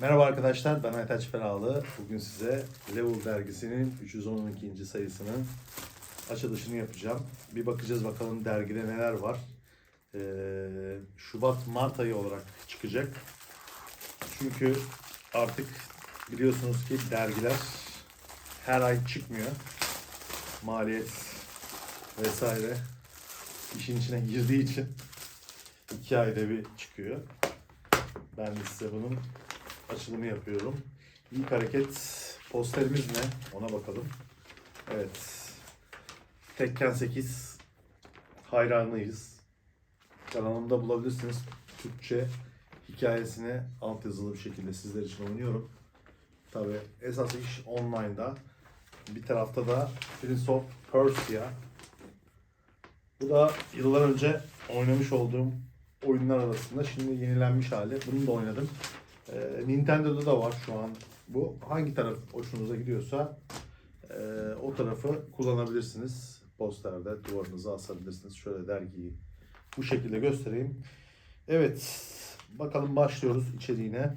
Merhaba arkadaşlar, ben Aytaç Ferahlı. Bugün size Level dergisinin 312. sayısının açılışını yapacağım. Bir bakacağız bakalım dergide neler var. Ee, Şubat-Mart ayı olarak çıkacak. Çünkü artık biliyorsunuz ki dergiler her ay çıkmıyor. Maliyet vesaire işin içine girdiği için iki ayda bir çıkıyor. Ben de size bunun açılımı yapıyorum. İlk hareket posterimiz ne? Ona bakalım. Evet. Tekken 8 hayranıyız. Kanalımda bulabilirsiniz. Türkçe hikayesini altyazılı bir şekilde sizler için oynuyorum. Tabi esas iş online'da. Bir tarafta da Prince of Persia. Bu da yıllar önce oynamış olduğum oyunlar arasında şimdi yenilenmiş hali. Bunu da oynadım. Ee, Nintendo'da da var şu an bu. Hangi taraf hoşunuza gidiyorsa e, o tarafı kullanabilirsiniz. Posterde duvarınıza asabilirsiniz. Şöyle dergiyi bu şekilde göstereyim. Evet, bakalım başlıyoruz içeriğine.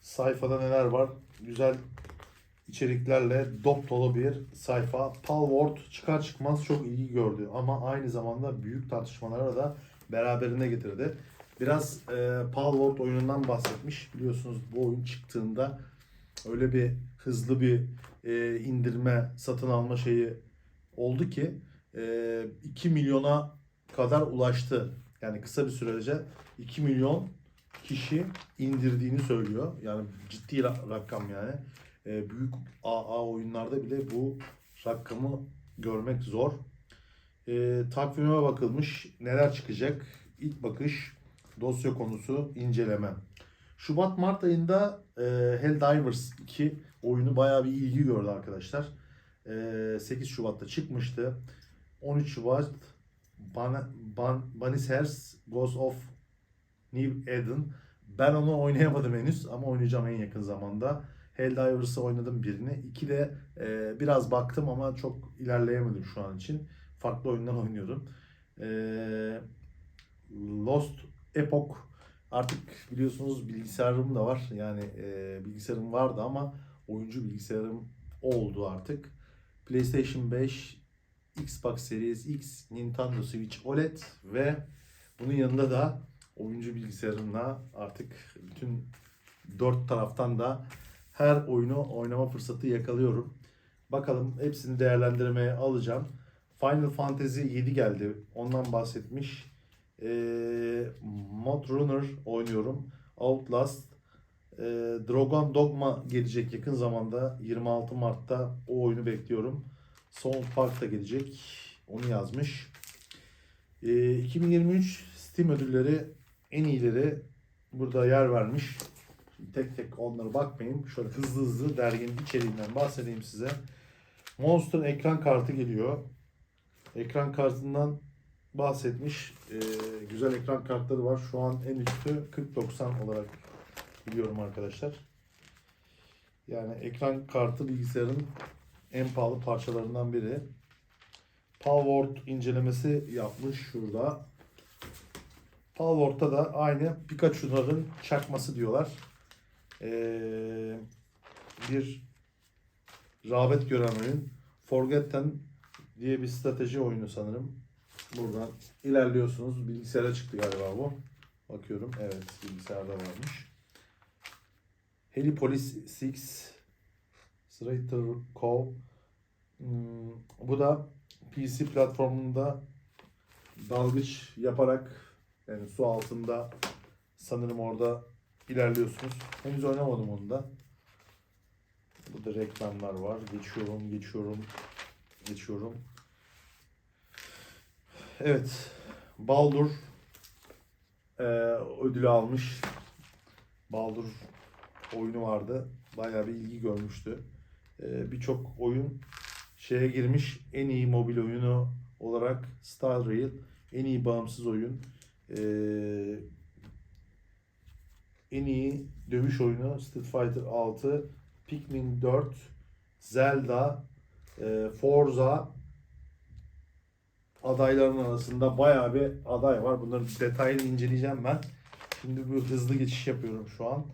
Sayfada neler var? Güzel içeriklerle dop dolu bir sayfa. Palworld çıkar çıkmaz çok ilgi gördü ama aynı zamanda büyük tartışmalara da beraberinde getirdi. Biraz e, Palworld oyunundan bahsetmiş. Biliyorsunuz bu oyun çıktığında öyle bir hızlı bir e, indirme, satın alma şeyi oldu ki e, 2 milyona kadar ulaştı. Yani kısa bir sürece 2 milyon kişi indirdiğini söylüyor. Yani ciddi ra- rakam yani. E, büyük AA oyunlarda bile bu rakamı görmek zor. E, takvime bakılmış. Neler çıkacak? İlk bakış dosya konusu inceleme. Şubat-Mart ayında e, Helldivers 2 oyunu bayağı bir ilgi gördü arkadaşlar. E, 8 Şubat'ta çıkmıştı. 13 Şubat Ban Ban Banishers Ghost of New Eden. Ben onu oynayamadım henüz ama oynayacağım en yakın zamanda. Helldivers'ı oynadım birini. İki de e, biraz baktım ama çok ilerleyemedim şu an için. Farklı oyunlar oynuyorum. E, Lost Epoch artık biliyorsunuz bilgisayarım da var. Yani e, bilgisayarım vardı ama oyuncu bilgisayarım oldu artık. PlayStation 5, Xbox Series X, Nintendo Switch OLED ve bunun yanında da oyuncu bilgisayarımla artık bütün dört taraftan da her oyunu oynama fırsatı yakalıyorum. Bakalım hepsini değerlendirmeye alacağım. Final Fantasy 7 geldi. Ondan bahsetmiş. Ee, Mod Runner oynuyorum. Outlast. Ee, Dragon Dogma gelecek yakın zamanda. 26 Mart'ta o oyunu bekliyorum. South Park da gelecek. Onu yazmış. Ee, 2023 Steam ödülleri en iyileri burada yer vermiş. Şimdi tek tek onlara bakmayayım. Şöyle hızlı hızlı derginin içeriğinden bahsedeyim size. Monster ekran kartı geliyor. Ekran kartından bahsetmiş. Ee, güzel ekran kartları var. Şu an en üstü 4090 olarak biliyorum arkadaşlar. Yani ekran kartı bilgisayarın en pahalı parçalarından biri. Palworld incelemesi yapmış şurada. Palworld'da da aynı Pikachu'ların çakması diyorlar. Ee, bir rağbet gören oyun. Forgotten diye bir strateji oyunu sanırım. Buradan ilerliyorsunuz. Bilgisayara çıktı galiba bu. Bakıyorum. Evet bilgisayarda varmış. Helipolis 6 Strater Cove Hmm, bu da PC platformunda dalgıç yaparak yani su altında sanırım orada ilerliyorsunuz. Henüz oynamadım onu da. Burada reklamlar var. Geçiyorum, geçiyorum, geçiyorum. Evet. Baldur eee, ödülü almış. Baldur oyunu vardı. Bayağı bir ilgi görmüştü. Eee, Birçok oyun şeye girmiş. En iyi mobil oyunu olarak Star Rail. En iyi bağımsız oyun. Eee, en iyi dövüş oyunu Street Fighter 6, Pikmin 4, Zelda, e, Forza adayların arasında bayağı bir aday var. Bunları detaylı inceleyeceğim ben. Şimdi bu hızlı geçiş yapıyorum şu an.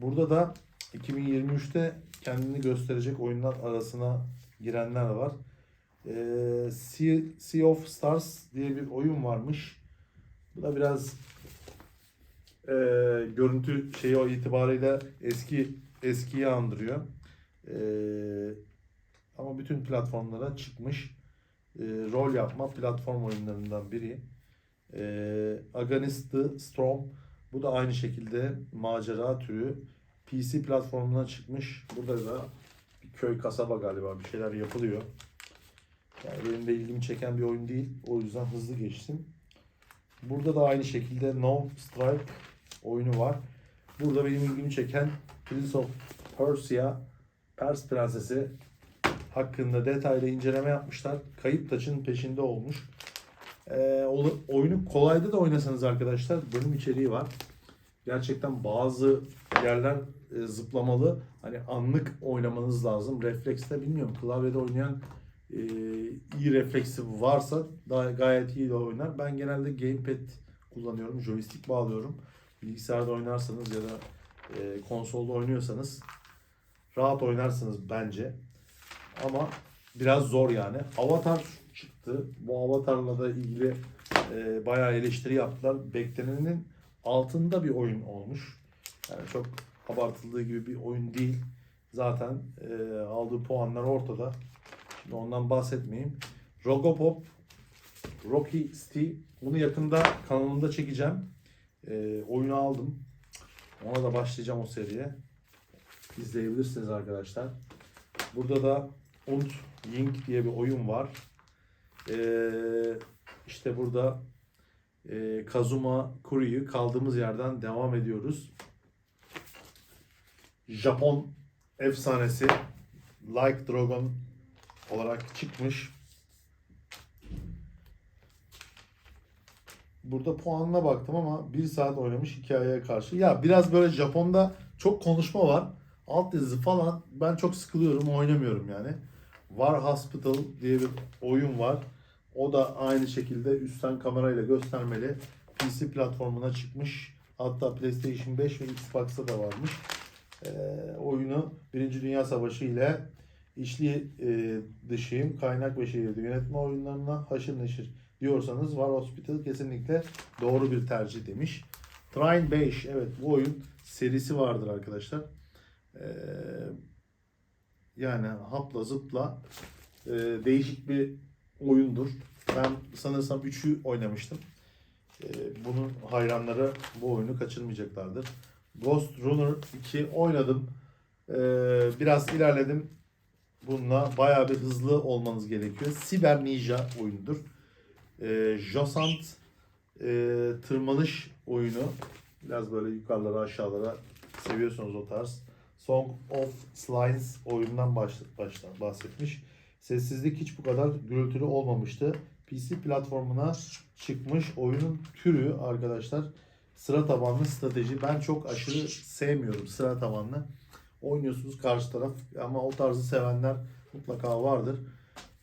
Burada da 2023'te kendini gösterecek oyunlar arasına girenler var. Ee, sea, sea of Stars diye bir oyun varmış. Bu da biraz e, görüntü şeyi o itibariyle eski eskiyi andırıyor. Ee, ama bütün platformlara çıkmış. Ee, rol yapma platform oyunlarından biri. Ee, Against the Storm bu da aynı şekilde macera türü. PC platformuna çıkmış. Burada da bir köy kasaba galiba bir şeyler yapılıyor. Yani benim de ilgimi çeken bir oyun değil. O yüzden hızlı geçtim. Burada da aynı şekilde No Strike oyunu var. Burada benim ilgimi çeken Prince of Persia Pers Prensesi hakkında detaylı inceleme yapmışlar. Kayıp taçın peşinde olmuş. Olu- oyunu kolayda da oynasanız arkadaşlar bölüm içeriği var. Gerçekten bazı yerler e, zıplamalı. Hani anlık oynamanız lazım. Refleksle bilmiyorum klavyede oynayan e, iyi refleksi varsa daha gayet iyi de oynar. Ben genelde gamepad kullanıyorum. Joystick bağlıyorum. Bilgisayarda oynarsanız ya da e, konsolda oynuyorsanız rahat oynarsınız bence. Ama biraz zor yani. Avatar çıktı. Bu Avatar'la da ilgili e, bayağı eleştiri yaptılar. Beklenenin altında bir oyun olmuş. Yani çok abartıldığı gibi bir oyun değil. Zaten e, aldığı puanlar ortada. Şimdi ondan bahsetmeyeyim. Rogopop, Rocky City. Bunu yakında kanalımda çekeceğim. E, oyunu aldım. Ona da başlayacağım o seriye. İzleyebilirsiniz arkadaşlar. Burada da Und Ying diye bir oyun var. Ee, işte burada e, Kazuma Kuru'yu kaldığımız yerden devam ediyoruz. Japon efsanesi Like Dragon olarak çıkmış. Burada puanına baktım ama 1 saat oynamış hikayeye karşı. Ya biraz böyle Japon'da çok konuşma var. Alt yazı falan ben çok sıkılıyorum oynamıyorum yani. War Hospital diye bir oyun var. O da aynı şekilde üstten kamerayla göstermeli. PC platformuna çıkmış. Hatta PlayStation 5 ve Xbox'ta da varmış. Ee, oyunu Birinci Dünya Savaşı ile içli e, dışıyım, kaynak ve şehirde yönetme oyunlarına haşır neşir diyorsanız War Hospital kesinlikle doğru bir tercih demiş. Train 5 evet bu oyun serisi vardır arkadaşlar. Ee, yani hapla zıpla e, değişik bir oyundur. Ben sanırsam 3'ü oynamıştım. E, bunun hayranları bu oyunu kaçırmayacaklardır. Ghost Runner 2 oynadım. E, biraz ilerledim. Bununla bayağı bir hızlı olmanız gerekiyor. Siber Ninja oyunudur. E, Josant e, tırmanış oyunu. Biraz böyle yukarılara aşağılara seviyorsunuz o tarz. Song of Slimes oyundan baş, baştan bahsetmiş. Sessizlik hiç bu kadar gürültülü olmamıştı. PC platformuna çıkmış oyunun türü arkadaşlar sıra tabanlı strateji. Ben çok aşırı sevmiyorum sıra tabanlı. Oynuyorsunuz karşı taraf ama o tarzı sevenler mutlaka vardır.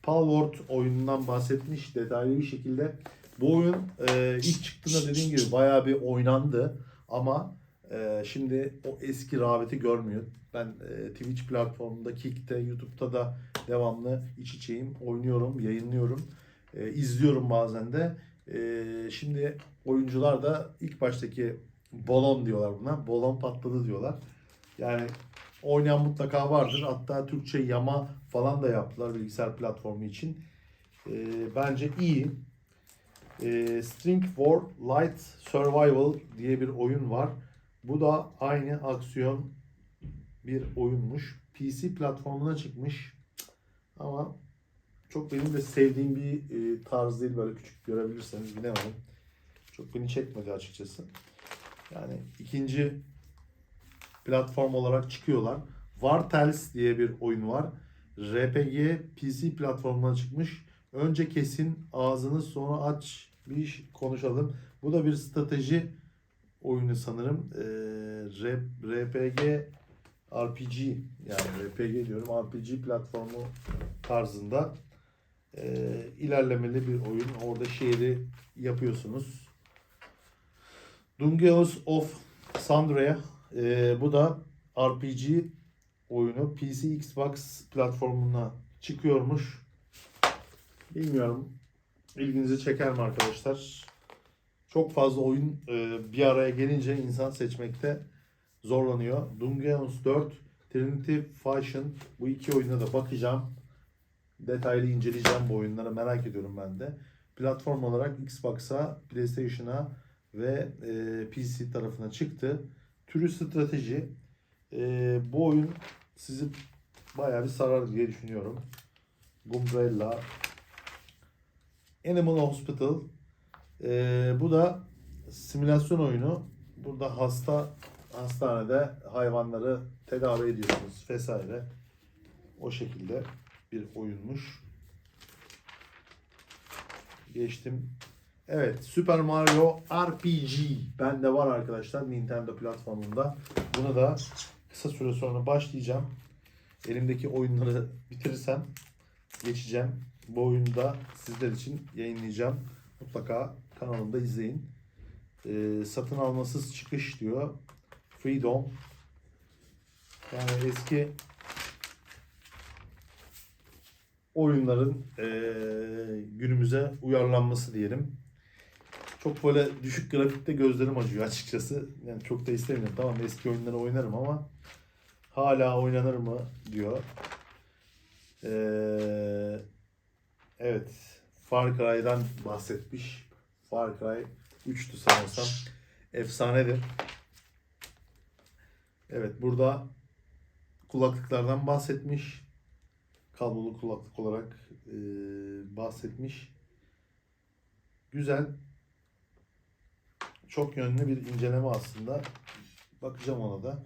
Palworld oyunundan bahsetmiş detaylı bir şekilde. Bu oyun e, ilk çıktığında dediğim gibi bayağı bir oynandı ama e, şimdi o eski rağbeti görmüyor. Ben e, Twitch platformunda, Kick'te, YouTube'da da devamlı iç içeyim, oynuyorum, yayınlıyorum, e, izliyorum bazen de. E, şimdi oyuncular da ilk baştaki balon diyorlar buna, balon patladı diyorlar. Yani oynayan mutlaka vardır. Hatta Türkçe yama falan da yaptılar bilgisayar platformu için. Bence iyi. String War Light Survival diye bir oyun var. Bu da aynı aksiyon bir oyunmuş. PC platformuna çıkmış. Ama çok benim de sevdiğim bir e, tarz değil. Böyle küçük görebilirseniz bilemedim. Çok beni çekmedi açıkçası. Yani ikinci platform olarak çıkıyorlar. Wartales diye bir oyun var. RPG PC platformuna çıkmış. Önce kesin ağzını sonra aç bir iş konuşalım. Bu da bir strateji oyunu sanırım. R- RPG RPG yani RPG diyorum RPG platformu tarzında ee, ilerlemeli bir oyun. Orada şehri yapıyorsunuz. Dungeons of Sandria Ee, bu da RPG oyunu PC Xbox platformuna çıkıyormuş. Bilmiyorum. İlginizi çeker mi arkadaşlar? Çok fazla oyun e, bir araya gelince insan seçmekte zorlanıyor. Dungeons 4, Trinity Fashion bu iki oyuna da bakacağım. Detaylı inceleyeceğim bu oyunları merak ediyorum ben de. Platform olarak Xbox'a, PlayStation'a ve e, PC tarafına çıktı. Türü strateji. E, bu oyun sizi bayağı bir sarar diye düşünüyorum. Gumbrella. Animal Hospital. E, bu da simülasyon oyunu. Burada hasta hastanede hayvanları tedavi ediyorsunuz vesaire. O şekilde bir oyunmuş. Geçtim. Evet, Super Mario RPG bende var arkadaşlar Nintendo platformunda. Bunu da kısa süre sonra başlayacağım. Elimdeki oyunları bitirirsem geçeceğim. Bu oyunu da sizler için yayınlayacağım. Mutlaka kanalımda izleyin. Ee, satın almasız çıkış diyor. Freedom. Yani eski oyunların eee, günümüze uyarlanması diyelim. Çok böyle düşük grafikte gözlerim acıyor açıkçası. Yani çok da istemiyorum. Tamam eski oyunları oynarım ama hala oynanır mı diyor. Eee, evet. Far Cry'dan bahsetmiş. Far Cry 3'tü sanırsam. Efsanedir. Evet burada kulaklıklardan bahsetmiş. Kablolu kulaklık olarak e, bahsetmiş. Güzel. Çok yönlü bir inceleme aslında. Bakacağım ona da.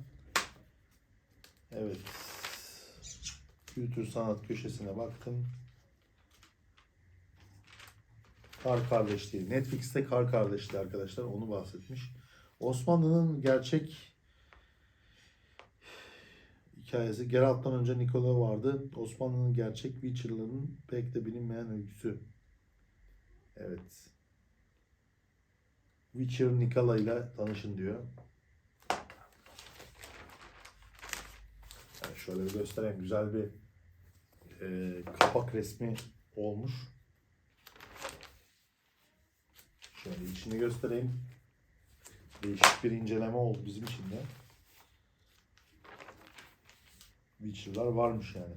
Evet. Kültür sanat köşesine baktım. Kar Kardeşliği. Netflix'te Kar Kardeşliği arkadaşlar onu bahsetmiş. Osmanlı'nın gerçek hikayesi. Geralt'tan önce Nikola vardı. Osmanlı'nın gerçek Witcher'ların pek de bilinmeyen öyküsü. Evet. Witcher Nikola ile tanışın diyor. Yani şöyle bir göstereyim. Güzel bir e, kapak resmi olmuş. Şöyle içini göstereyim. Değişik bir inceleme oldu bizim için de. Witcher'lar varmış yani.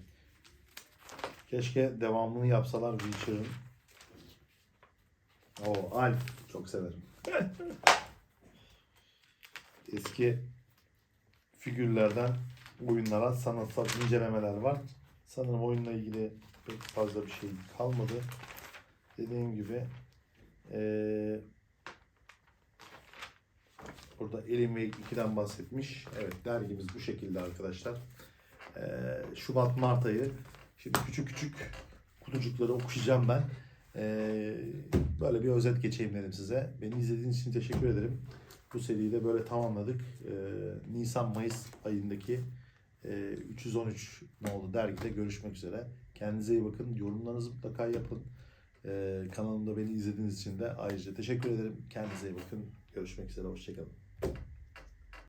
Keşke devamını yapsalar Witcher'ın. O Alf çok severim. Eski figürlerden oyunlara sanatsal incelemeler var. Sanırım oyunla ilgili pek fazla bir şey kalmadı. Dediğim gibi eee burada Alien Wake 2'den bahsetmiş. Evet dergimiz bu şekilde arkadaşlar. Eee, Şubat Mart ayı. Şimdi küçük küçük kutucukları okuyacağım ben. Eee, böyle bir özet geçeyim dedim size. Beni izlediğiniz için teşekkür ederim. Bu seriyi de böyle tamamladık. Nisan-Mayıs ayındaki eee, 313 nolu dergide görüşmek üzere. Kendinize iyi bakın. Yorumlarınızı mutlaka yapın. Eee kanalımda beni izlediğiniz için de ayrıca teşekkür ederim. Kendinize iyi bakın. Görüşmek üzere. Hoşçakalın.